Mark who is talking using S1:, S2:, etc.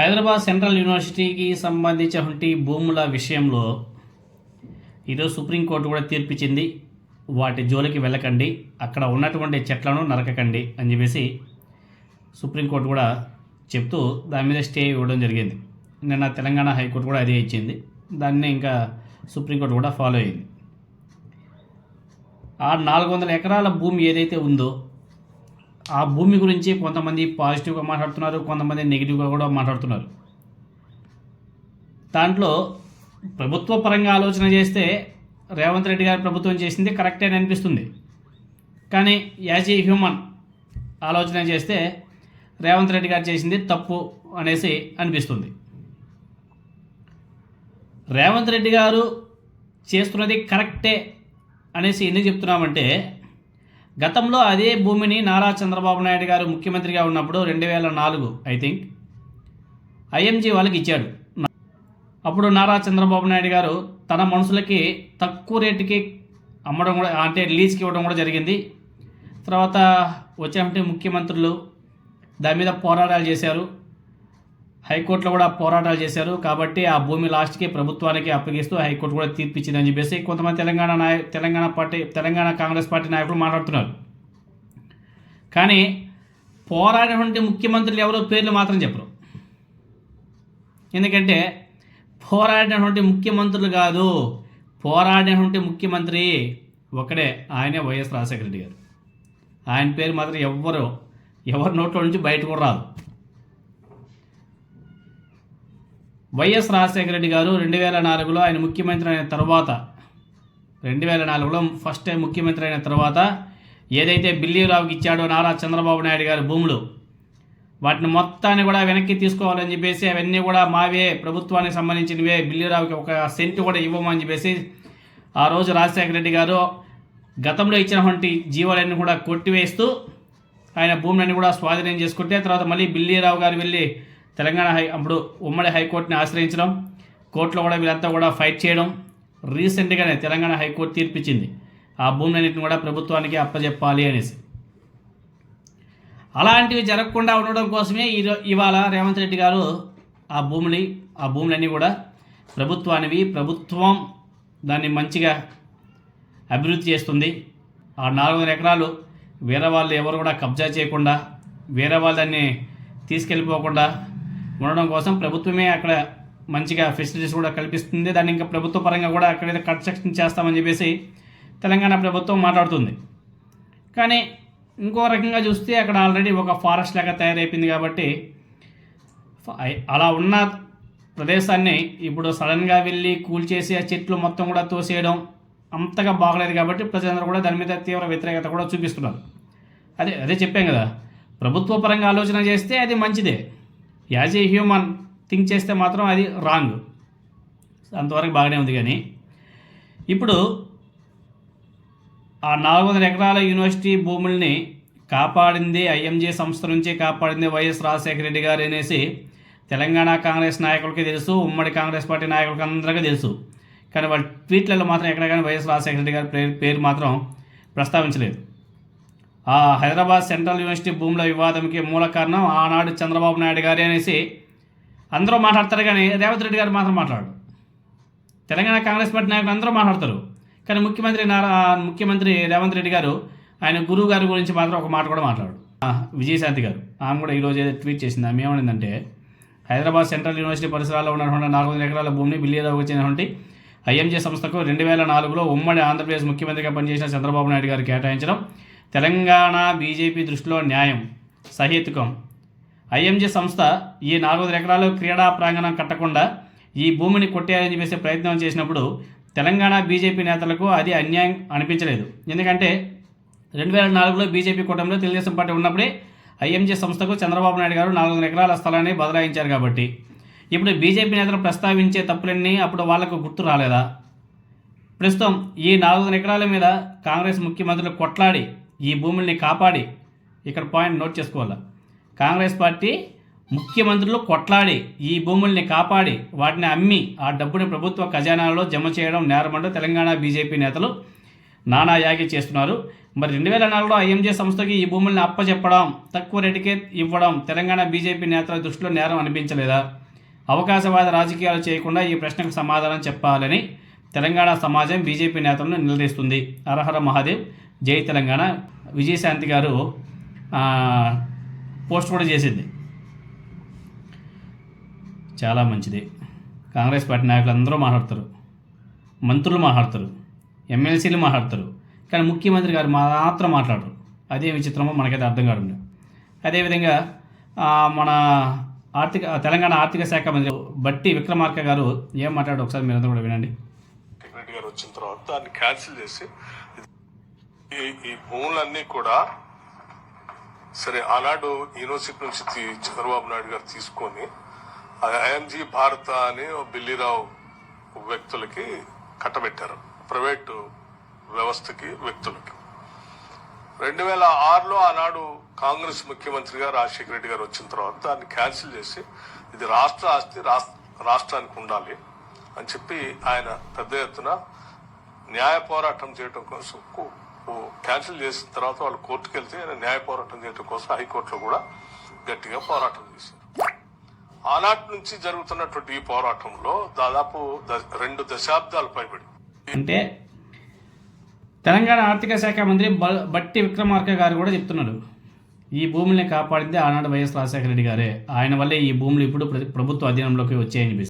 S1: Hyderabad central యూనివర్సిటీకి సంబంధించినటువంటి భూముల విషయంలో ఈరోజు సుప్రీంకోర్టు కూడా తీర్పిచ్చింది. వాటి జోలికి వెళ్ళకండి. అక్కడ ఉన్నటువంటి చెట్లను నరకకండి అని చెప్పేసి సుప్రీంకోర్టు కూడా చెప్తూ దాని మీద స్టే ఇవ్వడం జరిగింది. నిన్న తెలంగాణ హైకోర్టు కూడా అదే ఇచ్చింది. దాన్ని ఇంకా సుప్రీంకోర్టు కూడా ఫాలో అయింది. ఆ నాలుగు వందల ఎకరాల భూమి ఏదైతే ఉందో ఆ భూమి గురించి కొంతమంది పాజిటివ్గా మాట్లాడుతున్నారు కొంతమంది నెగిటివ్గా కూడా మాట్లాడుతున్నారు. దాంట్లో ప్రభుత్వ పరంగా ఆలోచన చేస్తే రేవంత్ రెడ్డి గారి ప్రభుత్వం చేసింది కరెక్టే అని అనిపిస్తుంది. కానీ యాజ్ ఏ హ్యూమన్ ఆలోచన చేస్తే రేవంత్ రెడ్డి గారు చేసింది తప్పు అనేసి అనిపిస్తుంది. రేవంత్ రెడ్డి గారు చేస్తున్నది కరెక్టే అనేసి ఎందుకు చెప్తున్నామంటే గతంలో అదే భూమిని నారా చంద్రబాబు నాయుడు గారు ముఖ్యమంత్రిగా ఉన్నప్పుడు రెండు వేల నాలుగు ఐ థింక్ ఐఎంజీ వాళ్ళకి ఇచ్చాడు. అప్పుడు నారా చంద్రబాబు నాయుడు గారు తన మనుషులకి తక్కువ రేటుకి అమ్మడం కూడా అంటే లీజ్కి ఇవ్వడం కూడా జరిగింది. తర్వాత వచ్చేటువంటి ముఖ్యమంత్రులు దాని మీద పోరాటాలు చేశారు. హైకోర్టులో కూడా పోరాటాలు చేశారు. కాబట్టి ఆ భూమి లాస్ట్కి ప్రభుత్వానికి అప్పగిస్తూ హైకోర్టు కూడా తీర్పిచ్చిందని చెప్పేసి కొంతమంది తెలంగాణ నాయ తెలంగాణ పార్టీ తెలంగాణ కాంగ్రెస్ పార్టీ నాయకులు మాట్లాడుతున్నారు. కానీ పోరాడినటువంటి ముఖ్యమంత్రులు ఎవరో పేర్లు మాత్రం చెప్పరు. ఎందుకంటే పోరాడినటువంటి ముఖ్యమంత్రులు కాదు పోరాడినటువంటి ముఖ్యమంత్రి ఒకడే ఆయనే వైఎస్ రాజశేఖర రెడ్డి గారు. ఆయన పేరు మాత్రం ఎవ్వరు ఎవరి నోట్లో నుంచి బయట కూడా రాదు. వైఎస్ రాజశేఖర రెడ్డి గారు రెండు వేల నాలుగులో ఆయన ముఖ్యమంత్రి అయిన తర్వాత రెండు వేల నాలుగులో ఫస్ట్ టైం ముఖ్యమంత్రి అయిన తర్వాత ఏదైతే బిల్లీరావుకి ఇచ్చాడో నారా చంద్రబాబు నాయుడు గారి భూములు వాటిని మొత్తాన్ని కూడా వెనక్కి తీసుకోవాలని చెప్పేసి అవన్నీ కూడా మావే ప్రభుత్వానికి సంబంధించినవే బిల్లీరావుకి ఒక సెంటు కూడా ఇవ్వమని చెప్పేసి ఆ రోజు రాజశేఖర రెడ్డి గారు గతంలో ఇచ్చినటువంటి జీవాలన్నీ కూడా కొట్టివేస్తూ ఆయన భూములన్నీ కూడా స్వాధీనం చేసుకుంటే తర్వాత మళ్ళీ బిల్లీరావు గారు వెళ్ళి తెలంగాణ హై అప్పుడు ఉమ్మడి హైకోర్టుని ఆశ్రయించడం కోర్టులో కూడా వీళ్ళంతా కూడా ఫైట్ చేయడం రీసెంట్గానే తెలంగాణ హైకోర్టు తీర్పిచ్చింది. ఆ భూములన్నింటిని కూడా ప్రభుత్వానికి అప్పచెప్పాలి అనేసి. అలాంటివి జరగకుండా ఉండడం కోసమే ఈ ఇవాళ రేవంత్ రెడ్డి గారు ఆ భూమిని ఆ భూములన్నీ కూడా ప్రభుత్వానివి ప్రభుత్వం దాన్ని మంచిగా అభివృద్ధి చేస్తుంది. ఆ నాలుగు వందల ఎకరాలు వేరే వాళ్ళు ఎవరు కూడా కబ్జా చేయకుండా వేరే వాళ్ళని తీసుకెళ్ళిపోకుండా ఉండడం కోసం ప్రభుత్వమే అక్కడ మంచిగా ఫెసిలిటీస్ కూడా కల్పిస్తుంది. దాన్ని ఇంకా ప్రభుత్వ పరంగా కూడా అక్కడైతే కన్స్ట్రక్షన్ చేస్తామని చెప్పేసి తెలంగాణ ప్రభుత్వం మాట్లాడుతుంది. కానీ ఇంకో రకంగా చూస్తే అక్కడ ఆల్రెడీ ఒక ఫారెస్ట్ లాగా తయారైపోయింది కాబట్టి అలా ఉన్న ప్రదేశాన్ని ఇప్పుడు సడన్గా వెళ్ళి కూల్చేసి ఆ చెట్లు మొత్తం కూడా తోసేయడం అంతగా బాగలేదు కాబట్టి ప్రజలందరూ కూడా దాని మీద తీవ్ర వ్యతిరేకత కూడా చూపిస్తున్నారు. అదే అదే చెప్పాం కదా. ప్రభుత్వ పరంగా ఆలోచన చేస్తే అది మంచిదే. యాజ్ ఏ హ్యూమన్ థింక్ చేస్తే మాత్రం అది రాంగ్. అంతవరకు బాగానే ఉంది కానీ. ఇప్పుడు ఆ నాలుగు వందల ఎకరాల యూనివర్సిటీ భూముల్ని కాపాడింది ఐఎంజే సంస్థ నుంచి కాపాడింది వైఎస్ రాజశేఖర రెడ్డి గారు అనేసి తెలంగాణ కాంగ్రెస్ నాయకులకి తెలుసు ఉమ్మడి కాంగ్రెస్ పార్టీ నాయకులకి అందరికీ తెలుసు. కానీ వాళ్ళ ట్వీట్లలో మాత్రం ఎక్కడ కానీ వైఎస్ రాజశేఖర రెడ్డి గారి పేరు పేరు మాత్రం ప్రస్తావించలేదు. హైదరాబాద్ సెంట్రల్ యూనివర్సిటీ భూముల వివాదంకి మూల కారణం ఆనాడు చంద్రబాబు నాయుడు గారి అనేసి అందరూ మాట్లాడతారు కానీ రేవంత్ రెడ్డి గారు మాత్రం మాట్లాడు తెలంగాణ కాంగ్రెస్ పార్టీ నాయకులు అందరూ మాట్లాడతారు. కానీ ముఖ్యమంత్రి నారా ముఖ్యమంత్రి రేవంత్ రెడ్డి గారు ఆయన గురువు గారి గురించి మాత్రం ఒక మాట కూడా మాట్లాడు విజయశాంతి గారు. ఆమె కూడా ఈరోజు ఏదో ట్వీట్ చేసింది. ఆమె ఏమనిందంటే హైదరాబాద్ సెంట్రల్ యూనివర్సిటీ పరిసరాల్లో ఉన్నటువంటి నాలుగు వందల ఎకరాల భూమిని బిల్లీదాకు చెందినటువంటి ఐఎంజే సంస్థకు రెండు వేల నాలుగులో ఉమ్మడి ఆంధ్రప్రదేశ్ ముఖ్యమంత్రిగా పనిచేసిన చంద్రబాబు నాయుడు గారు కేటాయించడం తెలంగాణ బీజేపీ దృష్టిలో న్యాయం. సహేతుకం. ఐఎంజే సంస్థ ఈ నాలుగు ఎకరాలు క్రీడా ప్రాంగణం కట్టకుండా ఈ భూమిని కొట్టేయాలని చెప్పేసి ప్రయత్నం చేసినప్పుడు తెలంగాణ బీజేపీ నేతలకు అది అన్యాయం అనిపించలేదు. ఎందుకంటే రెండు వేల నాలుగులో బీజేపీ కూటమిలో తెలుగుదేశం పార్టీ ఉన్నప్పుడే ఐఎంజీ సంస్థకు చంద్రబాబు నాయుడు గారు నాలుగు వందల ఎకరాల స్థలాన్ని బదలాయించారు కాబట్టి. ఇప్పుడు బీజేపీ నేతలు ప్రస్తావించే తప్పులన్నీ అప్పుడు వాళ్ళకు గుర్తు రాలేదా? ప్రస్తుతం ఈ నాలుగు వందల ఎకరాల మీద కాంగ్రెస్ ముఖ్యమంత్రులు కొట్లాడి ఈ భూముల్ని కాపాడి ఇక్కడ పాయింట్ నోట్ చేసుకోవాలి? కాంగ్రెస్ పార్టీ ముఖ్యమంత్రులు కొట్లాడి ఈ భూముల్ని కాపాడి వాటిని అమ్మి ఆ డబ్బుని ప్రభుత్వ ఖజానాలో జమ చేయడం నేరమంటూ తెలంగాణ బీజేపీ నేతలు నానా యాగి చేస్తున్నారు. మరి రెండు వేల నాలుగులో ఐఎంజే సంస్థకి ఈ భూముల్ని అప్పచెప్పడం తక్కువ రేటుకే ఇవ్వడం తెలంగాణ బీజేపీ నేతల దృష్టిలో నేరం అనిపించలేదా? అవకాశవాద రాజకీయాలు చేయకుండా ఈ ప్రశ్నకు సమాధానం చెప్పాలని తెలంగాణ సమాజం బీజేపీ నేతలను నిలదీస్తుంది. అర్హర మహాదేవ్ జై తెలంగాణ. విజయశాంతి గారు పోస్ట్ కూడా చేసింది. చాలా మంచిది. కాంగ్రెస్ పార్టీ నాయకులు అందరూ మాట్లాడతారు. మంత్రులు మాట్లాడతారు. ఎమ్మెల్సీలు మాట్లాడతారు. కానీ ముఖ్యమంత్రి గారు మాత్రం మాట్లాడరు. అదే విచిత్రమో మనకైతే అర్థం కాదు అదేవిధంగా మన ఆర్థిక తెలంగాణ ఆర్థిక శాఖ మంత్రి బట్టి విక్రమార్క గారు ఏం మాట్లాడారు ఒకసారి మీరందరూ కూడా వినండి.
S2: రెడ్డి గారు వచ్చిన తర్వాత దాన్ని క్యాన్సిల్ చేసి ఈ ఈ భూములన్నీ కూడా సరే ఆనాడు యూనివర్సిటీ నుంచి చంద్రబాబు నాయుడు గారు తీసుకొని ఐఎంజీ భారత అని బిల్లీరావు బిల్లిరావు వ్యక్తులకి కట్టబెట్టారు. ప్రైవేటు వ్యవస్థకి వ్యక్తులకి. రెండు వేల ఆరులో ఆనాడు కాంగ్రెస్ ముఖ్యమంత్రిగా రాజశేఖర రెడ్డి గారు వచ్చిన తర్వాత దాన్ని క్యాన్సిల్ చేసి ఇది రాష్ట్ర ఆస్తి రాష్ట్రానికి ఉండాలి అని చెప్పి ఆయన పెద్ద ఎత్తున న్యాయ పోరాటం చేయడం కోసం క్యాన్సిల్ చేసిన తర్వాత వాళ్ళు కోర్టుకు వెళ్తే న్యాయ పోరాటం చేయడం కోసం హైకోర్టులో కూడా గట్టిగా పోరాటం చేశారు. ఆనాటి నుంచి జరుగుతున్నటువంటి ఈ పోరాటంలో దాదాపు రెండు దశాబ్దాలు పైబడి.
S1: అంటే తెలంగాణ ఆర్థిక శాఖ మంత్రి బ- బట్టి విక్రమార్క గారు కూడా చెప్తున్నారు. ఈ భూముల్ని కాపాడింది ఆనాడు వైఎస్ రాజశేఖర రెడ్డి గారే. ఆయన వల్లే ఈ భూములు ఇప్పుడు ప్రభుత్వ అధీనంలోకి వచ్చాయని